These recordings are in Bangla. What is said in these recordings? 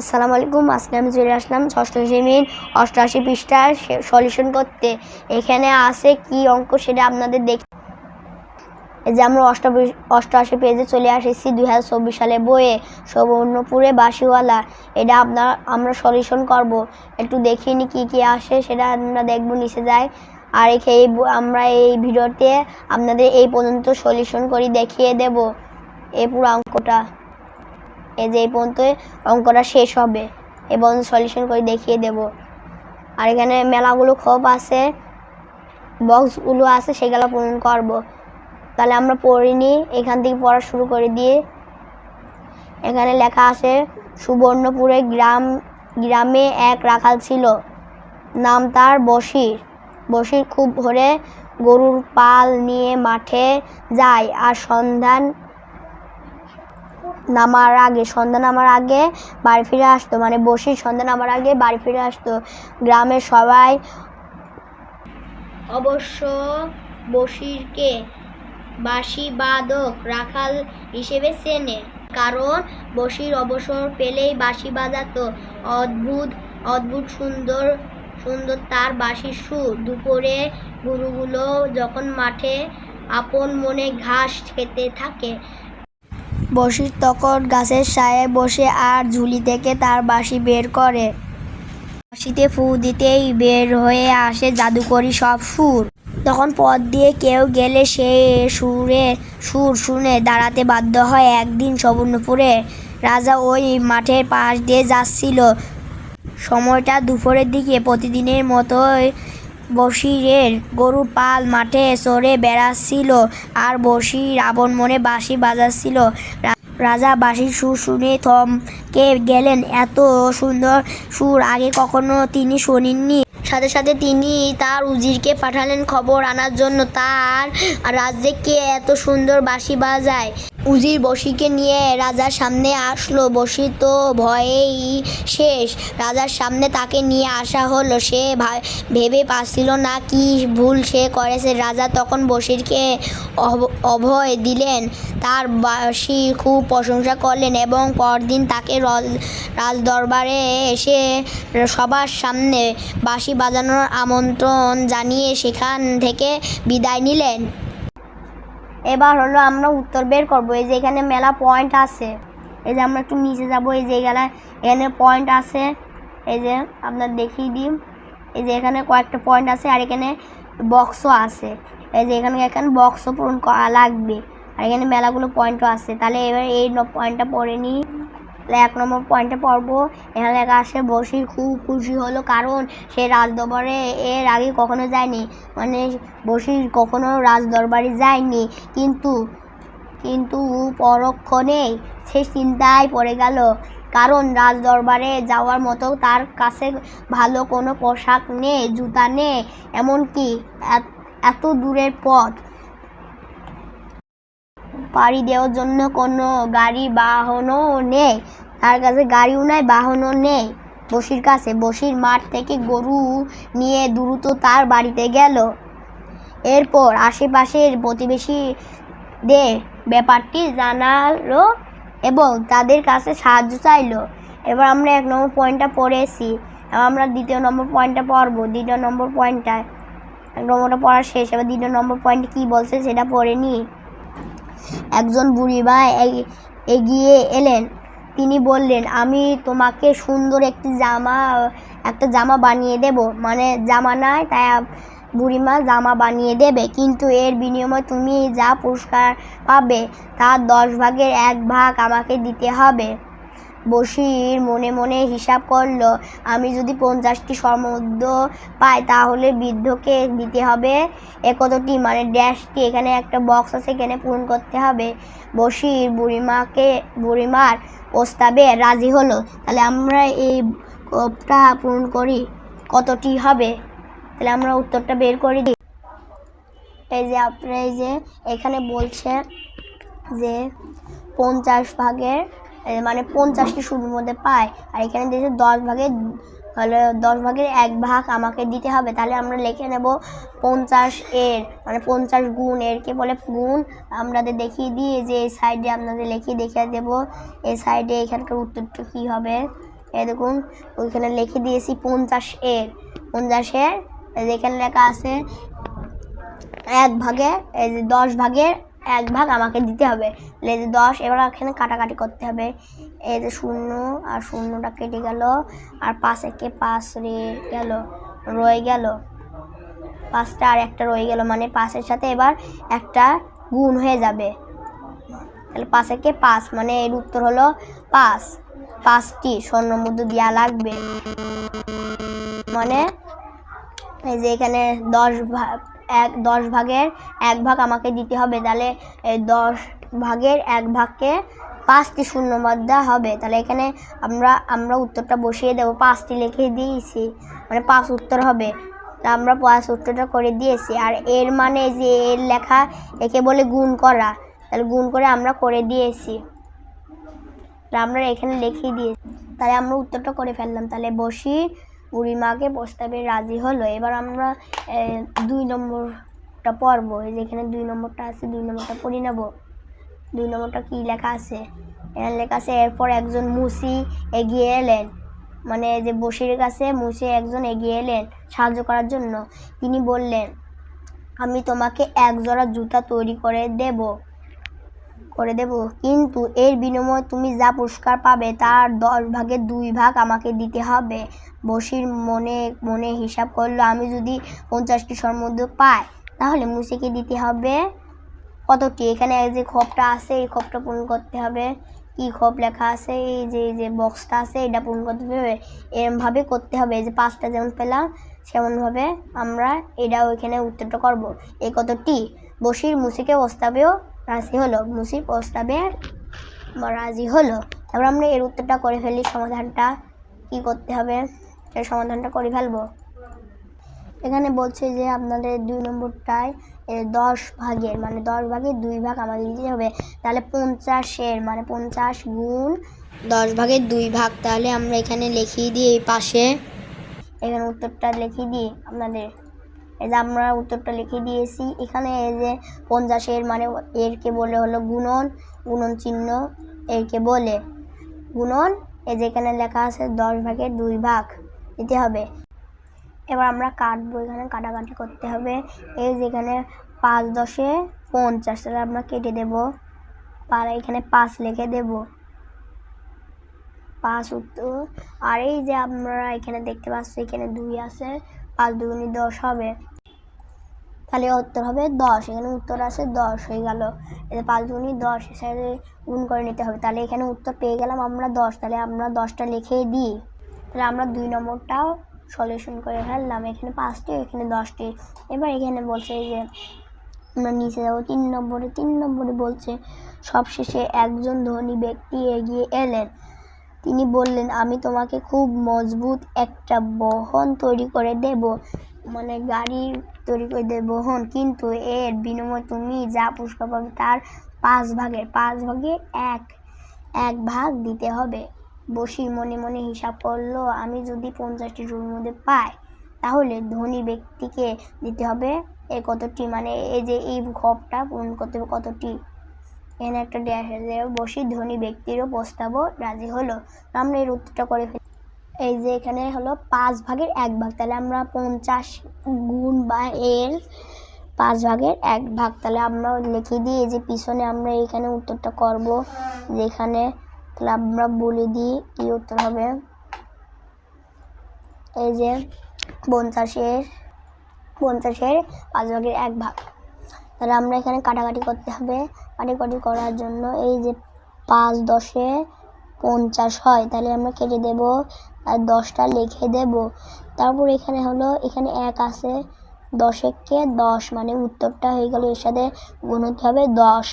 আসসালামু আলাইকুম, আজকে আমি চলে আসলাম ষষ্ঠ শ্রেণির অষ্টআশি পৃষ্ঠার সলিউশন করতে। এখানে আছে কি অঙ্ক সেটা আপনাদের দেখ এই যে আমরা অষ্ট, অষ্টআশি পেজে চলে আসেছি দুই হাজার চব্বিশ সালে বইয়ে, সবর্ণপুরে বাসিওয়ালা এটা আপনার, আমরা সলিউশন করব। একটু দেখিয়ে নি কী কী আসে, সেটা আমরা দেখব, নিচে যায় আর এই আমরা এই ভিডিওতে আপনাদের এই পর্যন্ত সলিউশন করি, দেখিয়ে দেব। এই পুরো অঙ্কটা। এই যে এই পর্যন্ত অঙ্কটা শেষ হবে। এবং সলিউশন করে দেখিয়ে দেব। আর এখানে মেলাগুলো খোপ আছে বক্সগুলো আছে, সেগুলো পূরণ করব। তাহলে আমরা পড়িনি এখান থেকে পড়া শুরু করে দিয়ে। এখানে লেখা আছে, সুবর্ণপুরে গ্রাম, গ্রামে এক রাখাল ছিল। নাম তার বসির বসির খুব ভোরে গরুর পাল নিয়ে মাঠে যায় আর সন্ধান নামার আগে, সন্ধ্যা নামার আগে বাড়ি ফিরে আসতো। মানে বসির সন্ধ্যা নামার আগে বাড়ি ফিরে আসতো। গ্রামের সবাই অবশ্য বসিরকে বাঁশি বাদক রাখাল হিসেবে চেনে। কারণ বসির অবসর পেলেই বাঁশি বাজাতো। অদ্ভুত অদ্ভুত সুন্দর সুন্দর তার বাঁশির সুর। দুপুরে গরুগুলো যখন মাঠে আপন মনে ঘাস খেতে থাকে বসির তখন গাছের সায়ে বসে আর ঝুলি থেকে তার বাঁশি বের করে। বাঁশিতে ফু দিতেই বের হয়ে আসে জাদুকরি সব সুর। তখন পথ দিয়ে কেউ গেলে সে সুরে, সুর শুনে দাঁড়াতে বাধ্য হয় একদিন সবর্ণপুরে রাজা ওই মাঠের পাশ দিয়ে যাচ্ছিল। সময়টা দুপুরের দিকে, প্রতিদিনের মতোই বসিরের গরু পাল মাঠে চড়ে বেড়াচ্ছিল আর বসির আপন মনে বাঁশি বাজাচ্ছিল। রাজা বাঁশির সুর শুনে থমকে গেলেন। এত সুন্দর সুর আগে কখনো তিনি শোনেননি। সাথে সাথে তিনি তার উজিরকে পাঠালেন খবর আনার জন্য। তার রাজ্যে কে এত সুন্দর বাঁশি বাজায়? উজির বসিকে নিয়ে রাজার সামনে আসলো। বসি তো ভয়েই শেষ। রাজার সামনে তাকে নিয়ে আসা হলো। সে ভেবে পাচ্ছিল না কি ভুল সে করেছে। রাজা তখন বসিরকে অভ- অভয় দিলেন। তার বাসি খুব প্রশংসা করলেন এবং পরদিন তাকে রজ- রাজদরবারে এসে সবার সামনে বাঁশি বাজানোর আমন্ত্রণ জানিয়ে সেখান থেকে বিদায় নিলেন। এবার হলো আমরা উত্তর বের করব। এই যে এখানে মেলা পয়েন্ট আছে। এই যে আমরা একটু নিচে যাব, এই যে এখানে এখানে পয়েন্ট আছে। এই যে আপনার দেখিয়ে দিই। এই যে এখানে কয়েকটা পয়েন্ট আছে আর এখানে বক্সও আছে। এই যে এখানে এখানে বক্সও পূরণ করা লাগবে। আর এখানে মেলাগুলো পয়েন্টও আছে। তাহলে এবার এই পয়েন্টটা পরে নিই। তাহলে এক নম্বর পয়েন্টে পড়ব। এখানে লেখা আসে বসির খুব খুশি হলো কারণ সে রাজদরবারে এর আগে কখনো যায়নি। মানে বসির কখনো রাজদরবারে যায়নি। কিন্তু কিন্তু পরক্ষণেই সে চিন্তায় পড়ে গেল। কারণ রাজদরবারে যাওয়ার মতো তার কাছে ভালো কোনো পোশাক নেই, জুতা নেই, এমনকি এত দূরের পথ। পাড়ি দেওয়ার জন্য কোনো গাড়ি বাহনও নেই। তার কাছে গাড়িও নাই, বাহনও নেই। বসির কাছে, বসির মাঠ থেকে গরু নিয়ে দ্রুত তার বাড়িতে গেল। এরপর আশেপাশের প্রতিবেশীদের ব্যাপারটি জানালো এবং তাদের কাছে সাহায্য চাইলো। এবার আমরা এক নম্বর পয়েন্টটা পড়েছি আমরা দ্বিতীয় নম্বর পয়েন্টটা পড়ব। দ্বিতীয় নম্বর পয়েন্টটায় এক নম্বরটা পড়া শেষ। এবার দ্বিতীয় নম্বর পয়েন্ট কী বলছে সেটা পড়ে নিই। একজন বুড়িমা এগিয়ে এলেন। তিনি বললেন, আমি তোমাকে সুন্দর একটি জামা, একটা জামা বানিয়ে দেব। মানে জামা নাই, তাই বুড়িমা, জামা বানিয়ে দেবে। কিন্তু এর বিনিময়ে তুমি যা পুরস্কার পাবে তার দশ ভাগের এক ভাগ আমাকে দিতে হবে। বসির মনে মনে হিসাব করল, আমি যদি পঞ্চাশটি সমুদ্র পাই তাহলে বৃদ্ধকে দিতে হবে এ কতটি মানে ড্যাশটি। এখানে একটা বক্স আছে, এখানে পূরণ করতে হবে। বসির বুড়িমাকে, বুড়িমার প্রস্তাবে রাজি হলো। তাহলে আমরা এই কোপটা পূরণ করি। কতটি হবে? তাহলে আমরা উত্তরটা বের করে দিই। এই যে আপনারা এই যে এখানে বলছে যে পঞ্চাশ ভাগের মানে পঞ্চাশটি শুরুর মধ্যে পায়। আর এখানে দিয়েছে দশ ভাগের হলে দশ ভাগের এক ভাগ আমাকে দিতে হবে। তাহলে আমরা লিখে নেব পঞ্চাশ এর মানে পঞ্চাশ গুণ এরকে বলে গুণ। আমাদের দেখিয়ে দিই যে এই সাইডে আপনাদের লিখিয়ে দেখিয়ে দেবো। এই সাইডে এখানকার উত্তরটা কী হবে? এ দেখুন, ওইখানে লিখে দিয়েছি পঞ্চাশ এর। পঞ্চাশের এই যে এখানে লেখা আছে এক ভাগে এই যে দশ ভাগের এক ভাগ আমাকে দিতে হবে। এই যে দশ, এবার এখানে কাটাকাটি করতে হবে। এই যে শূন্য, আর শূন্যটা কেটে গেল। আর পাঁচ একে পাঁচ রে গেল, রয়ে গেল। পাঁচটা আর একটা রয়ে গেল মানে পাঁচের সাথে এবার একটা গুণ হয়ে যাবে। তাহলে পাঁচ একে পাঁচ মানে এর উত্তর হলো পাঁচ। পাঁচটি স্বর্ণ মুদ্রা দেওয়া লাগবে। মানে এই যে এখানে দশ এক দশ ভাগের এক ভাগ আমাকে দিতে হবে, তাহলে দশ ভাগের এক ভাগকে পাঁচটি শূন্য বাদ দেওয়া হবে। তাহলে এখানে আমরা আমরা উত্তরটা বসিয়ে দেবো, পাঁচটি লিখে দিয়েছি মানে পাঁচ উত্তর হবে। তা আমরা পাঁচ উত্তরটা করে দিয়েছি, আর এর মানে যে এর লেখা একে বলে গুণ করা, তাহলে গুণ করে আমরা করে দিয়েছি। আমরা এখানে লিখিয়ে দিয়েছি। তাহলে আমরা উত্তরটা করে ফেললাম, তাহলে বসি বুড়িমাকে প্রস্তাবে রাজি হলো। এবার আমরা দুই নম্বরটা পড়ব। এই যে এখানে দুই নম্বরটা আছে, দুই নম্বরটা পড়ি নেব। দুই নম্বরটা কি লেখা আছে? এখানে লেখা আছে, এরপর একজন মুসি এগিয়ে এলেন। মানে যে বসির কাছে মুসি একজন এগিয়ে এলেন সাহায্য করার জন্য। তিনি বললেন, আমি তোমাকে এক জোড়া জুতা তৈরি করে দেব। করে দেব। কিন্তু এর বিনিময়ে তুমি যা পুরস্কার পাবে তার দশ ভাগের দুই ভাগ আমাকে দিতে হবে। বসির মনে মনে হিসাব করল, আমি যদি পঞ্চাশটি স্বর্ণমুদ্র পাই, তাহলে মুসিকে দিতে হবে। কতটি? এখানে যে খোপটা আছে, এই খোপটা পূরণ করতে হবে। কি খোপ লেখা আছে? এই যে এই যে বক্সটা আছে, এটা পূরণ করতে হবে। এরমভাবে করতে হবে। এই যে পাঁচটা যেমন পেলাম, সেমনভাবে আমরা এটা ওইখানে উত্তরটা করব। এই কতটি? বসির মুসিকে প্রস্তাবেও রাজি হলো মুসির প্রস্তাবে রাজি হলো। তারপর আমরা এর উত্তরটা করে ফেলি, সমাধানটা কি করতে হবে? সেই সমাধানটা করে ফেলব। এখানে বলছে যে আপনাদের দুই নম্বরটায় দশ ভাগের মানে দশ ভাগের দুই ভাগ আমাদের দিতে হবে। তাহলে পঞ্চাশের মানে পঞ্চাশ গুণ দশ ভাগের দুই ভাগ, তাহলে আমরা এখানে লিখিয়ে দিই এই পাশে। এখানে উত্তরটা লিখিয়ে দিই আপনাদের। এই যে আমরা উত্তরটা লিখে দিয়েছি। এখানে এই যে পঞ্চাশের মানে এরকে বলে হলো গুণন গুণন চিহ্ন এরকে বলে। গুণন, এই যে এখানে লেখা আছে দশ ভাগের দুই ভাগ, দিতে হবে। এবার আমরা কাটবো, এখানে কাটাকাটি করতে হবে। এই যেখানে পাঁচ দশে পঞ্চাশ আমরা কেটে দেব। আর এখানে পাঁচ লিখে দেব। পাঁচ উত্তর আর এই যে আমরা এখানে দেখতে পাচ্ছি, এখানে দুই আছে, পাঁচ দুগুণি দশ হবে। তাহলে উত্তর হবে দশ। এখানে উত্তর আছে দশ, হয়ে গেল। যে পাঁচ দুগুণি দশ এসাইডে গুণ করে নিতে হবে। তাহলে এখানে উত্তর পেয়ে গেলাম আমরা দশ। তাহলে আমরা দশটা লিখেই দিই। তাহলে আমরা দুই নম্বরটাও সলিউশন করে ফেললাম। এখানে পাঁচটি, এখানে দশটি। এবার এখানে বলছে যে আমরা নিচে যাব, তিন নম্বরে। তিন নম্বরে বলছে, সবশেষে একজন ধনী ব্যক্তি এগিয়ে এলেন। তিনি বললেন, আমি তোমাকে খুব মজবুত একটা বহন তৈরি করে দেব। মানে গাড়ি তৈরি করে দেব বহন, কিন্তু এর বিনিময়ে তুমি যা পুরস্কার পাবে তার পাঁচ ভাগের, পাঁচ ভাগে এক এক ভাগ দিতে হবে। বসি মনে মনে হিসাব করল, আমি যদি পঞ্চাশটি রুমের মধ্যে পাই, তাহলে ধনী ব্যক্তিকে দিতে হবে। এ কতটি? মানে এই যে এই খপটা পূরণ করতে হবে কতটি? এখানে একটা ড্যাশ আছে বসি ধনী ব্যক্তিরও প্রস্তাবও রাজি হলো। আমরা এর উত্তরটা করে ফেলি। এই যে এখানে হলো পাঁচ ভাগের এক ভাগ। তাহলে আমরা পঞ্চাশ গুণ বা এর পাঁচ ভাগের এক ভাগ। তাহলে আমরা লিখে দিই এই যে, পিছনে আমরা এখানে উত্তরটা করব। যেখানে তাহলে আমরা বলে দিই কি উত্তর হবে? এই যে পঞ্চাশের পঞ্চাশের পাঁচ ভাগের এক ভাগ। তাহলে আমরা এখানে কাটাকাটি করতে হবে। কাটাকাটি করার জন্য এই যে পাঁচ দশে পঞ্চাশ হয়, তাহলে আমরা কেটে দেব আর দশটা লিখে দেব। তারপর এখানে হলো, এখানে এক আছে দশেককে দশ মানে উত্তরটা হয়ে গেল, এর সাথে গুণ হতে হবে দশ।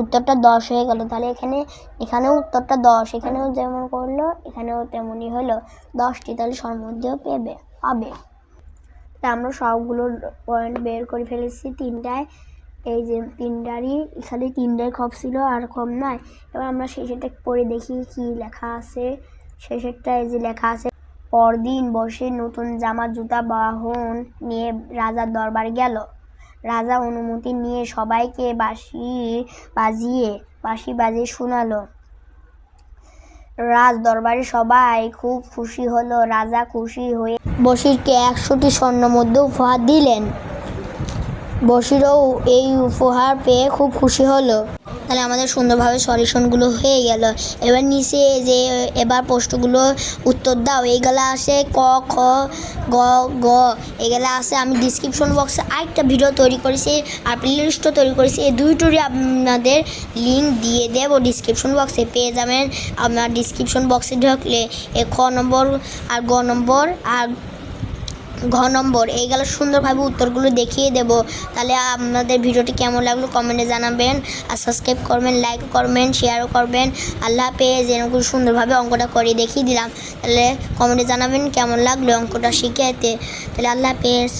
উত্তরটা দশ হয়ে গেল, তাহলে এখানে, এখানেও উত্তরটা দশ, এখানেও যেমন করল, এখানেও তেমনই হলো দশটি, তাহলে সর্বমধ্যেও পেবে, পাবে। তা আমরা সবগুলো পয়েন্ট বের করে ফেলেছি, তিনটায় এই যে তিনটারই এখানে তিনটায় খপ ছিল আর কম নয় এবার আমরা শেষেরটা পড়ে দেখি কি লেখা আছে। শেষেরটা এই যে লেখা আছে, পরদিন বসে নতুন জামা, জুতা, বাহন নিয়ে রাজার দরবার গেল। রাজা অনুমতি নিয়ে সবাইকে বাঁশি বাজিয়ে বাঁশি বাজিয়ে শোনালো। রাজ দরবারে সবাই খুব খুশি হলো। রাজা খুশি হয়ে বসিরকে একশোটি স্বর্ণ মধ্যে উপহার দিলেন। বশিরও এই উপহার পেয়ে খুব খুশি হলো। তাহলে আমাদের সুন্দরভাবে সলিউশনগুলো হয়ে গেল। এবার নিচে যে, এবার প্রশ্নগুলো উত্তর দাও। এইগুলো আসে ক, খ, গ গ। এগুলো আসে আমি ডিসক্রিপশন বক্সে আরেকটা ভিডিও তৈরি করেছি, আর প্লেলিস্টও তৈরি করেছি। এই দুইটোরই আপনাদের লিঙ্ক দিয়ে দেবো ডিসক্রিপশন বক্সে পেয়ে যাবেন আপনার ডিসক্রিপশন বক্সে ঢুকলে এ খ নম্বর আর গ নম্বর আর ঘ নম্বর এইগুলো সুন্দরভাবে উত্তরগুলো দেখিয়ে দেব। তাহলে আপনাদের ভিডিওটি কেমন লাগল কমেন্টে জানাবেন। আর সাবস্ক্রাইব করবেন লাইক করবেন শেয়ারও করবেন। আল্লাহ পেজ এরকম সুন্দরভাবে অঙ্কটা করে দেখিয়ে দিলাম। তাহলে কমেন্টে জানাবেন কেমন লাগল অঙ্কটা শিখে তাহলে আল্লাহ পেজ